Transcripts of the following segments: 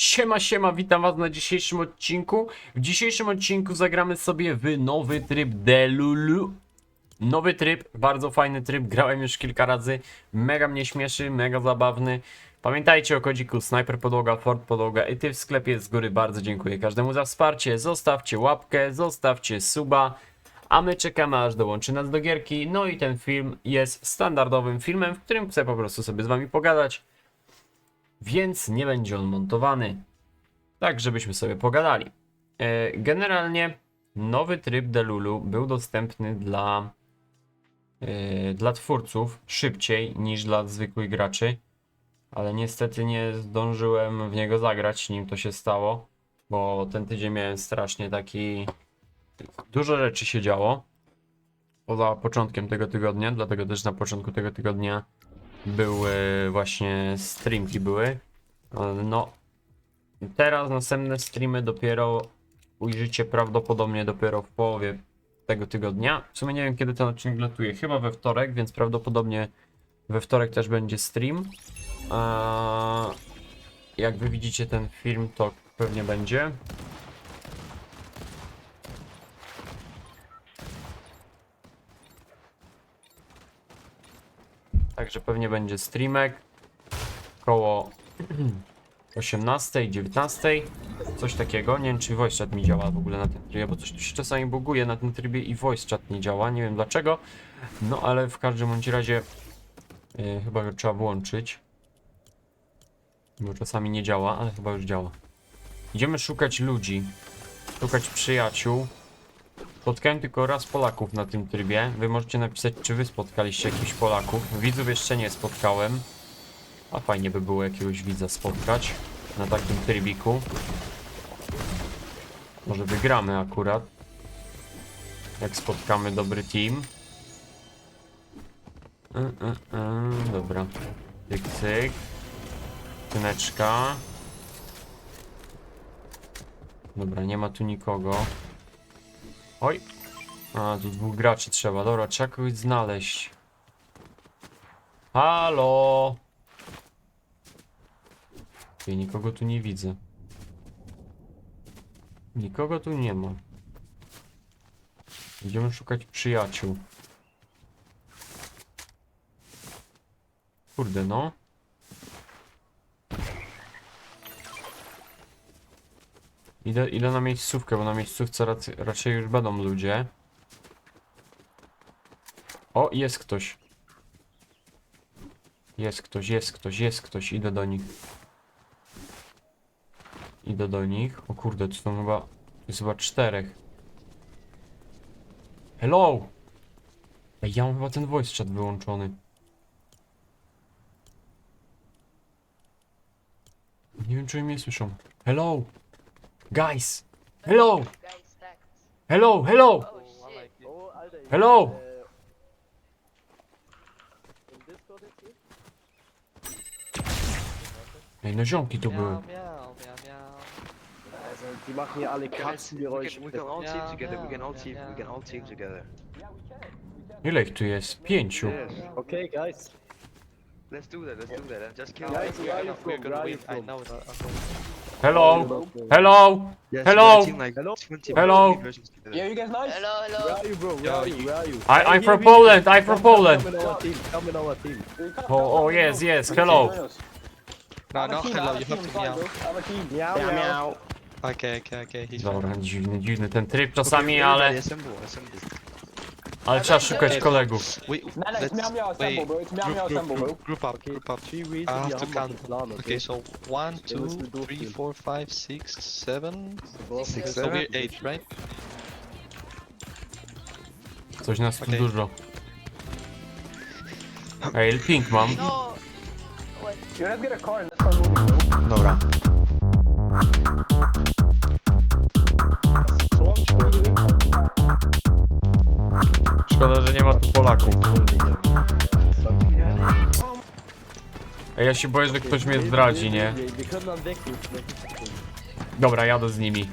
Siema, siema, witam was na dzisiejszym odcinku. W dzisiejszym odcinku zagramy sobie w nowy tryb Delulu. Nowy tryb, bardzo fajny tryb, grałem już kilka razy. Mega mnie śmieszy, mega zabawny. Pamiętajcie o kodziku Sniper Podłoga, Ford Podłoga i ty w sklepie z góry bardzo dziękuję każdemu za wsparcie. Zostawcie łapkę, zostawcie suba. A my czekamy aż dołączy nas do gierki. No i ten film jest standardowym filmem, w którym chcę po prostu sobie z wami pogadać więc nie będzie on montowany. Tak, żebyśmy sobie pogadali. E, Generalnie nowy tryb Delulu był dostępny dla, e, dla twórców szybciej niż dla zwykłych graczy, ale niestety nie zdążyłem w niego zagrać, nim to się stało, bo ten tydzień miałem strasznie taki. Dużo rzeczy się działo poza początkiem tego tygodnia, dlatego też na początku tego tygodnia były właśnie streamki były. E, No, teraz następne streamy dopiero ujrzycie prawdopodobnie dopiero w połowie tego tygodnia. W sumie nie wiem kiedy ten odcinek latuje, chyba we wtorek, więc prawdopodobnie we wtorek też będzie stream. A jak wy widzicie ten film, to pewnie będzie. Także pewnie będzie streamek koło 18, 19, coś takiego. Nie wiem, czy voice chat mi działa w ogóle na tym trybie, bo coś tu się czasami buguje na tym trybie i voice chat nie działa. Nie wiem dlaczego, no ale w każdym bądź razie yy, chyba go trzeba włączyć. Bo czasami nie działa, ale chyba już działa. Idziemy szukać ludzi, szukać przyjaciół. Spotkałem tylko raz Polaków na tym trybie. Wy możecie napisać, czy wy spotkaliście jakichś Polaków. Widzów jeszcze nie spotkałem. A fajnie by było jakiegoś widza spotkać na takim trybiku. Może wygramy akurat. Jak spotkamy dobry team. Y, y, y, dobra. Cyk, cyk. Tyneczka. Dobra, nie ma tu nikogo. Oj. A, tu dwóch graczy trzeba. Dobra, trzeba kogoś znaleźć. Halo. Ja nikogo tu nie widzę. Nikogo tu nie ma. Idziemy szukać przyjaciół. Kurde no. Idę, idę na miejscówkę, bo na miejscówce rac- raczej już będą ludzie. O, jest ktoś. Jest ktoś, jest ktoś, jest ktoś. Idę do nich. Idę do nich. O kurde, to są chyba... Jest chyba czterech. Hello! Ej, ja mam chyba ten voice chat wyłączony. Nie wiem, czy mnie słyszą. Hello! Guys! Hello! Guys, thanks. Hello! Hello! Oh shit. Oh, Alter. ich- Hello! Äh, Im Discord jetzt hier? Ej, no ziomki tu były. Miau, miau, miau, miau. Also, die machen hier alle Guys, we Katzengeräusche. can, we can all team Yeah, together. We yeah, can all yeah, team. We yeah. can all team together. Ile ich tu jest? Pięciu. Yes. Okay, guys. Let's do that. Let's do that. And just kill. Guys, where are you We're from? Where gonna are win. you I from? know that. Hello! Hello! Yes, Hello? Hello? 20 Hello? Yeah, you guys nice? Hello, Where hello. are you, bro? Where Yo, are you? Where are you? I, I'm from Poland! I'm from Poland! Come in our team. Come in our team. Oh, oh yes, yes, hello! No, no, hello, you have to meow. Meow, meow. Okay, okay, okay, he's fine. Dobra, dziwny, dziwny ten tryb czasami, ale, Assemble. Assemble. Ale trzeba szukać kolegów. No, no, it's wait, bro. It's group, assemble, group, bro. group up, group up. three reasons I have to count. okay? So one, two, müssen three, durchgehen. four, five, six, seven. Six, So seven. we're eight, right? Coś nas tu Okej. dużo. Ej, pink mam. No. What? Yo, let's get a car and let's start moving, bro. Dobra. Polaków. Ej, ja się boję, że ktoś mnie zdradzi, nie? Dobra, jadę z nimi.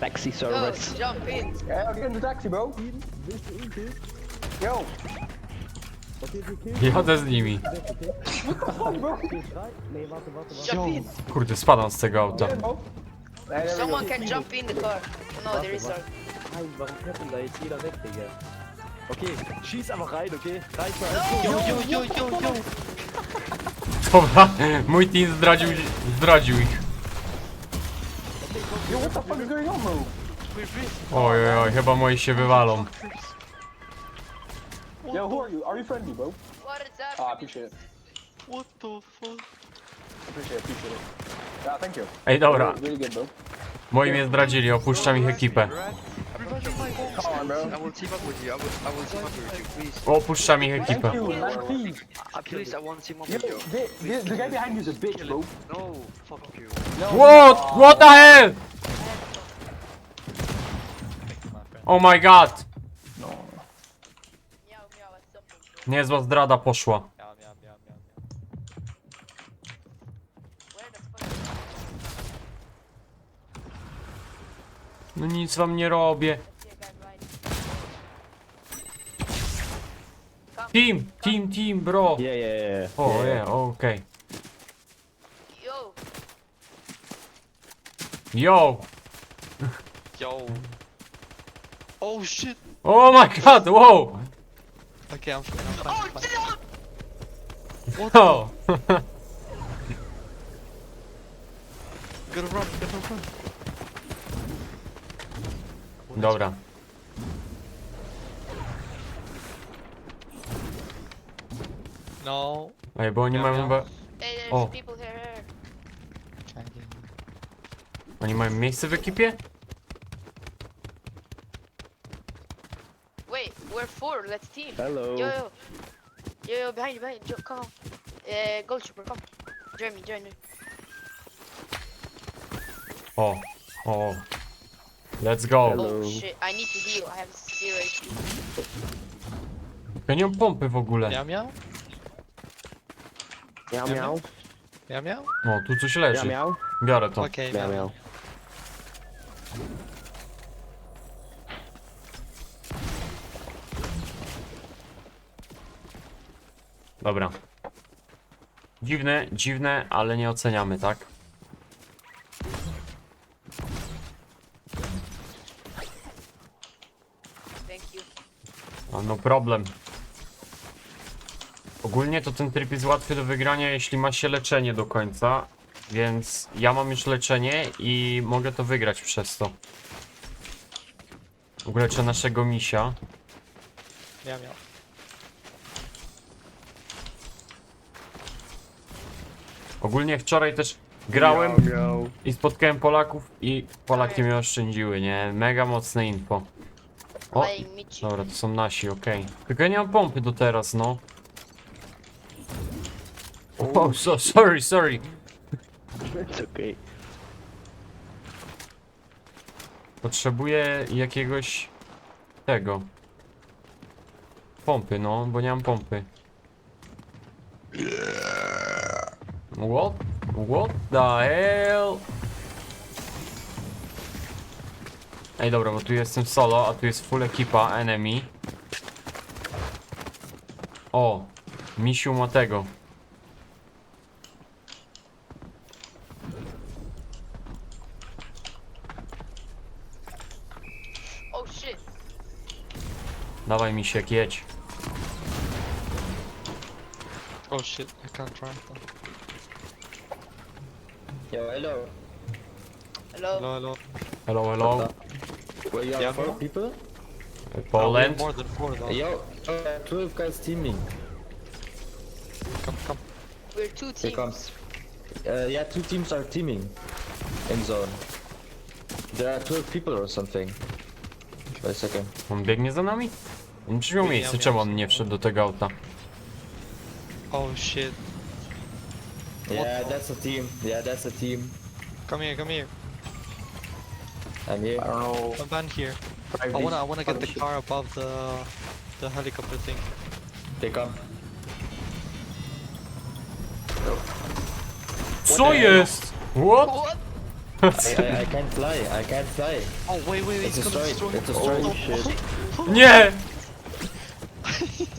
Taxi Go, service. jump in. Yeah, get in the taxi, bro. Yo. Jadę z nimi. Jump in. Kurde, spadam z tego auta. Someone can jump in the car. No, there is a. Nein, warum klettern da jetzt jeder weg, Digga? Okay, schieß einfach rein, okay? Rein für Yo, yo, yo, yo, yo! Dobra, mój team zdradził, zdradził ich. Yo, what the fuck is going on, bro? Oj, oj, oj, chyba moi się wywalą. Yo, who are you? Are you friendly, bro? What is that? Ah, I appreciate it. What the fuck? Appreciate it, appreciate it. Yeah, thank you. Ej, dobra, Really good, bro. moi mnie zdradzili, opuszczam ich ekipę. Come on, bro. I will team up with you. I will, I will team up with you, please. Opuszczam ich ekipę. Thank you, man, please. Uh, please, I want to team up Yo, with you. the, the, the guy behind you is a bitch, bro. No, fuck you. No, What? What the hell? Oh my god! No. Niezła zdrada poszła. No nic wam nie robię. See a guy right. Team, team, team, bro. Yeah, yeah, yeah. O, yeah. okej. Yo, Yo! Yo! Oh shit! Oh my god, wow! Okay, I'm fine, I'm fine. Oh, I'm fine. O! Gotta run, gotta run. Dobra. No. Ej, bo oni Ja mają miał. chyba... hey, there's Oh. people here, here. Oni mają miejsce w ekipie? Wait, we're four. Let's team. Hello. Yo, yo, yo, yo, behind you, behind you. Come on. Uh, Gold Trooper, come. Join me, join me. O, o. Let's go. Hello. Oh shit, I need to heal. I have zero HP. Ja nie mam pompy w ogóle. Meow, meow? Miau, miau. Meow, meow? O, tu coś Miau, leży. miau. Biorę to. Okay, Miau, meow. miau. Dobra. Dziwne, dziwne, ale nie oceniamy, tak? Thank you. A no problem. Ogólnie to ten tryb jest łatwy do wygrania, jeśli ma się leczenie do końca. Więc ja mam już leczenie i mogę to wygrać przez to. Uleczę naszego misia. Meow, meow. Ogólnie wczoraj też grałem Miau, miau. i spotkałem Polaków i Polaki mnie oszczędziły, nie? Mega mocne info. O, Michi. dobra, to są nasi, okej. Tylko ja nie mam pompy do teraz, no. Oh, so, sorry, sorry. It's okay. Potrzebuję jakiegoś tego. Pompy, no, bo nie mam pompy. What? What the hell? Ej, dobra, bo tu jestem solo, a tu jest full ekipa enemy. O, misiu ma tego. Oh shit. Dawaj misiek, jedź. Oh shit, I can't drive them. Yo, hello. Hello. Hello, hello. Hello, hello. Well, you are Yeah, four bro. people? No, Poland. more than four though. Yo, uh, 12 guys teaming. Come, come. We're two Here teams. comes. Uh, yeah, two teams are teaming in zone. There are 12 people or something. Wait a second. On biegnie za nami? On przyjął Biegnie, miejsce, ja czemu miałem on nie wszedł do tego auta? Oh shit. Yeah, that's a team. Yeah, that's a team. Come here, come here. I'm here. I don't know. Come down here. I wanna, I wanna get the car above the, the helicopter thing. They come. Co jest? What? I, I, I can't fly. I can't fly. Oh wait, wait, It's it's a gonna strike. destroy. It's a strike. Oh, Shit. Nie!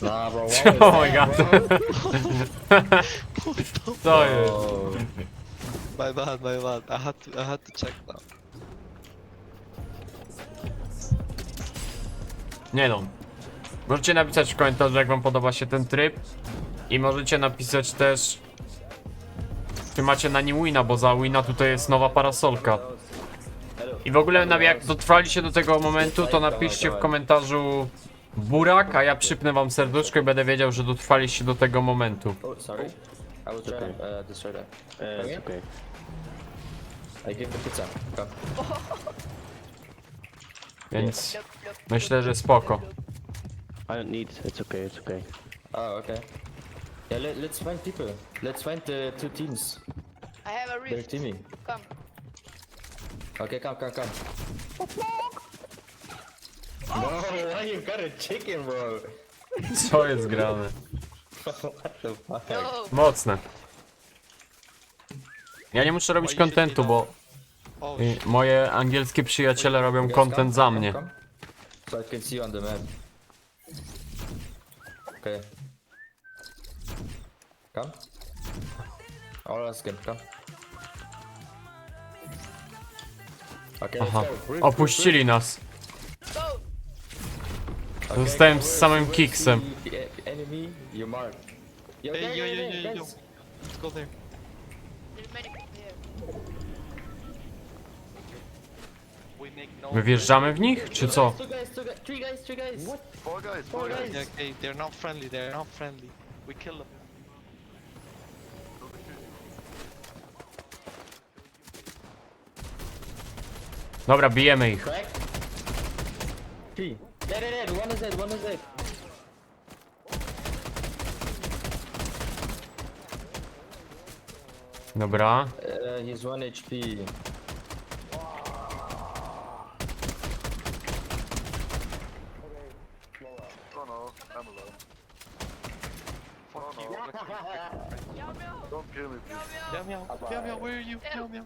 Nah, bro. What was Oh my that, god. bro? Co jest? Oh. My bad, my bad. I had to, I had to check that. Nie no. Możecie napisać w komentarzu, jak wam podoba się ten tryb. I możecie napisać też, czy macie na nim wina, bo za wina tutaj jest nowa parasolka. I w ogóle jak dotrwaliście do tego momentu, to napiszcie w komentarzu burak, a ja przypnę wam serduszko i będę wiedział, że dotrwaliście do tego momentu. Oh. I uh, destroy that. Uh, Okay. it's okay. I give the pizza. Więc myślę, że spoko. I don't need. It's okay. It's okay. Oh, okay. Yeah, let, let's find people. Let's find the two teams. I have a They're rift. teaming. Come. Okay, come, come, come. No, why you got a chicken, bro? Co jest grane? what the fuck? No. Mocne. Ja nie muszę robić kontentu, bo Oh, y, moje angielskie przyjaciele robią Guys, content za come, mnie. come. So I can see you on the map. Okay. Us can come. Okay, Aha, opuścili nas. Zostałem z samym kiksem. e- Enemy, you mark. Yo, Hey, there, yo, there, yo, there, yo, yo. guys. let's go there. There's many people here. We make no. My wjeżdżamy w nich, czy co? Two guys, two guys, three guys, three guys. What? Four guys, Four guys. guys. Yeah, okay, they're not friendly. They're not friendly. We kill them. Dobra, bijemy ich. Three. Dead, dead, dead. One is dead, one is dead. Dobra. Uh, he's one HP. Oh no, I'm alone. You. Don't kill me, please. Meow meow. Meow meow. Where are you? Meow meow.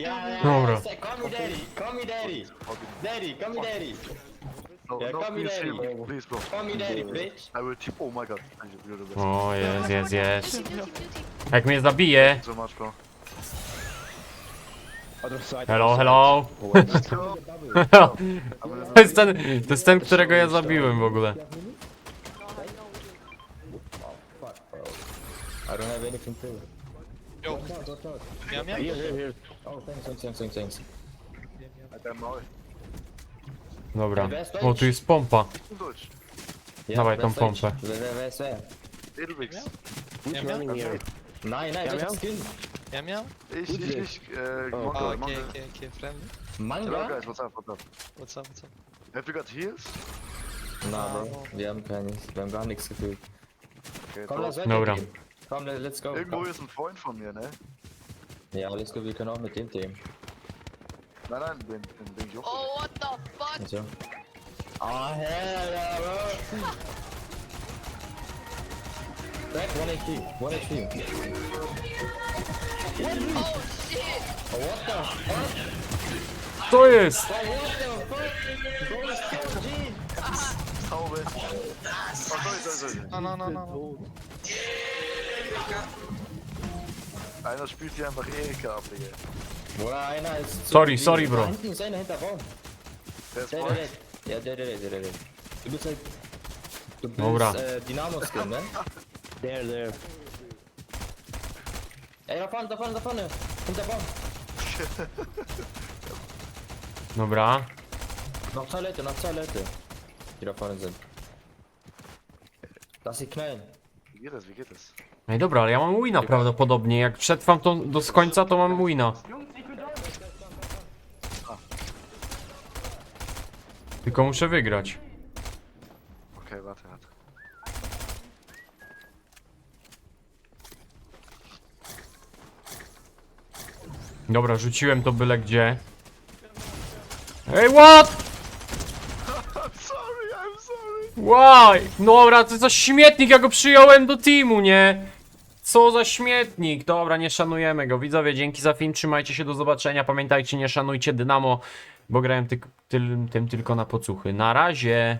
Yeah, Dobra. Say, Call me daddy. Call me daddy. Daddy, call me daddy. No, Yeah, no, come please, here, kill me, daddy. please, bro. Call me daddy, bitch. I will team. Oh my god, thank you, you're the best. O, jest, jest, jest. Jak mnie zabije. So much, bro. Other side. Hello, hello. Let's go. To jest ten, to jest ten, którego ja zabiłem w ogóle. I don't have anything to. Yo. Meow meow. Here, here, here. Oh, thanks, thanks, thanks, thanks, thanks. Dobra. O, tu jest pompa. Yeah, Dawaj tą that's pompę. right. Where, where, where's there? Edelwix. Who's running here? Nein, Ja, just ja. skin. Meow meow. Ich, ich, ich, äh, Oh. Mongo, Oh, Mongo. okay, okay, okay. Friendly. Hello Manga? guys, what's up, what's up? What's up? What's up? Have you got heals? Na, bro. Wir haben keine, wir haben gar nichts gefühlt. Okay, Komm, lass weiter Dobra. Komm, le- let's go. Irgendwo Komm. ist ein Freund von mir, ne? Ja, let's go, wir können auch mit dem Team. Nein, nein, den, den bin ich auch. Oh, what the fuck? Also. Ah, hell yeah, bro. Back 1 HP, 1 HP. Oh, shit. Oh, what the fuck? To jest! Oh. Taube. Oh, sorry, sorry, sorry. No no no no. No. Einer spielt hier einfach Erika ab, Digga. Bruder, einer ist. zu Sorry, sorry, Bro. Da hinten ist einer hinter Baum. Der ist Der, der, der. Ja, der, der, der, der, der. Du bist halt. Du bist Dobra. äh, Dynamo-Skin, ne? There, there. Ey, da vorne, da vorne, da vorne. Hinter Baum. Dobra. Noch zwei Leute, noch zwei Leute. Die da vorne sind. Lass sie knallen. Wie geht das, wie geht das? Ej, dobra, ale ja mam wina prawdopodobnie. Jak przetrwam to do końca, to mam wina. Tylko muszę wygrać. Okay, warte, warte. Dobra, rzuciłem to byle gdzie. Ej, what? Sorry, I'm sorry. Why? Dobra, to za śmietnik, ja go przyjąłem do teamu, nie? Co za śmietnik? Dobra, nie szanujemy go. Widzowie, dzięki za film, trzymajcie się, do zobaczenia. Pamiętajcie, nie szanujcie Dynamo, bo grałem ty tym, tym tylko na pocuchy. Na razie.